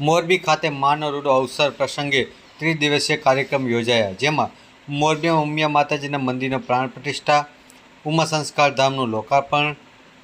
મોરબી ખાતે માનો રૂડો અવસર પ્રસંગે ત્રિદિવસીય કાર્યક્રમ યોજાયા, જેમાં મોરબીમાં ઉમિયા માતાજીના મંદિરનો પ્રાણ પ્રતિષ્ઠા, ઉમા સંસ્કાર ધામનું લોકાર્પણ,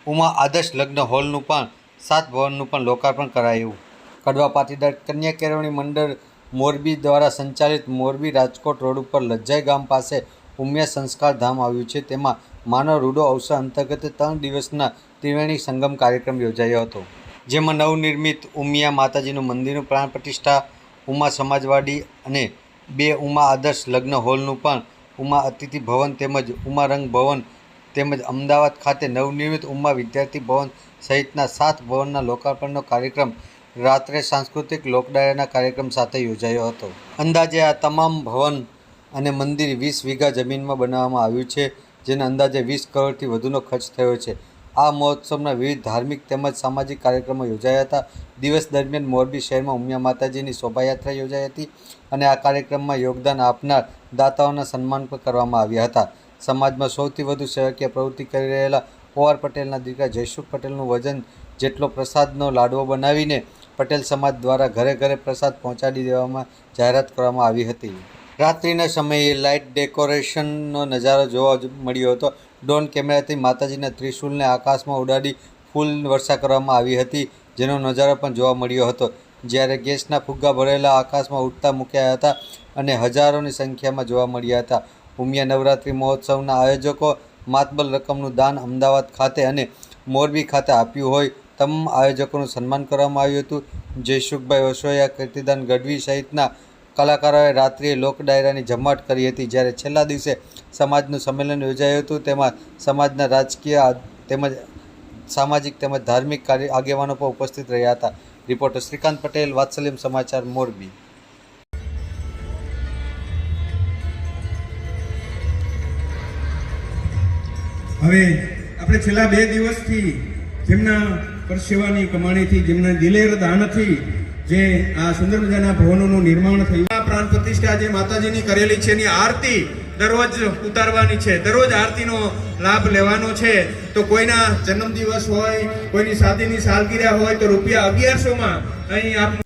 ઉમા આદર્શ લગ્ન હોલનું પણ, સાત ભવનનું પણ લોકાર્પણ કરાયું. કડવા પાટીદાર કન્યા કેળવણી મંડળ મોરબી દ્વારા સંચાલિત મોરબી રાજકોટ રોડ ઉપર લજ્જાઈ ગામ પાસે ઉમિયા સંસ્કાર ધામ આવ્યું છે. તેમાં માનવ રૂડો અવસર અંતર્ગત ત્રણ દિવસના ત્રિવેણી સંગમ કાર્યક્રમ યોજાયો હતો. જેમાં નવનિર્મિત ઉમિયા માતાજીનું મંદિરનું પ્રાણ પ્રતિષ્ઠા, ઉમા સમાજવાડી અને બે ઉમા આદર્શ લગ્ન હોલનું પણ ઉમા અતિથિ ભવન તેમજ ઉમા રંગ ભવન તેમજ અમદાવાદ ખાતે નવનિર્મિત ઉમા વિદ્યાર્થી ભવન સહિતના સાત ભવનના લોકાર્પણનો કાર્યક્રમ રાત્રે સાંસ્કૃતિક લોકડાયરાના કાર્યક્રમ સાથે યોજાયો હતો. અંદાજે આ તમામ ભવન અને મંદિર વીસ વીઘા જમીનમાં બનાવવામાં આવ્યું છે, જેને અંદાજે વીસ કરોડથી વધુનો ખર્ચ થયો છે. આ મહોત્સવના વિવિધ ધાર્મિક તેમજ સામાજિક કાર્યક્રમો યોજાયા હતા. દિવસ દરમિયાન મોરબી શહેરમાં ઉમિયા માતાજીની શોભાયાત્રા યોજાઈ હતી અને આ કાર્યક્રમમાં યોગદાન આપનાર દાતાઓના સન્માન પણ કરવામાં આવ્યા હતા. સમાજમાં સૌથી વધુ સેવાકીય પ્રવૃત્તિ કરી રહેલા ઓઆર પટેલના દીકરા જયસુખ પટેલનું વજન જેટલો પ્રસાદનો લાડવો બનાવીને પટેલ સમાજ દ્વારા ઘરે ઘરે પ્રસાદ પહોંચાડી દેવામાં જાહેરાત કરવામાં આવી હતી. રાત્રિના સમયે લાઇટ ડેકોરેશનનો નજારો જોવા મળ્યો હતો. ડ્રોન કેમેરાથી માતાજીના ત્રિશૂલને આકાશમાં ઉડાડી ફૂલ વર્ષા કરવામાં આવી હતી, જેનો નજારો પણ જોવા મળ્યો હતો. જ્યારે ગેસના ફુગ્ગા ભરેલા આકાશમાં ઉડતા મૂક્યા હતા અને હજારોની સંખ્યામાં જોવા મળ્યા હતા. ઉમિયા નવરાત્રિ મહોત્સવના આયોજકો માતબલ રકમનું દાન અમદાવાદ ખાતે અને મોરબી ખાતે આપ્યું હોય તમામ આયોજકોનું સન્માન કરવામાં આવ્યું હતું. જયસુખભાઈ વસોયા, કીર્તિદાન ગઢવી સહિતના કલાકારોએ રાત્રિએ લોક ડાયરાની જમાટ કરી હતી. જ્યારે છેલ્લા દિવસે સમાજનું સંમેલન યોજાયું હતું, તેમાં સમાજના રાજકીય તેમજ સામાજિક તેમજ ધાર્મિક કાર્ય આગેવાનો પણ ઉપસ્થિત રહ્યા હતા. રિપોર્ટર શ્રીકાંત પટેલ, વાત્સલ્યમ સમાચાર, મોરબી. હવે આપણે છેલ્લા બે દિવસથી જેમના પરસેવાની કમાણીથી, જેમના દિલેર દાનથી જે આ સુંદર મજાના ભવનોનું નિર્માણ થયું. આ પ્રાણ પ્રતિષ્ઠા જે માતાજીની કરેલી છે, એની આરતી દરરોજ ઉતારવાની છે. દરરોજ આરતીનો લાભ લેવાનો છે. તો કોઈના જન્મદિવસ હોય, કોઈની શાદીની સાલગીરા હોય, તો રૂપિયા અગિયારસોમાં અહીં આપ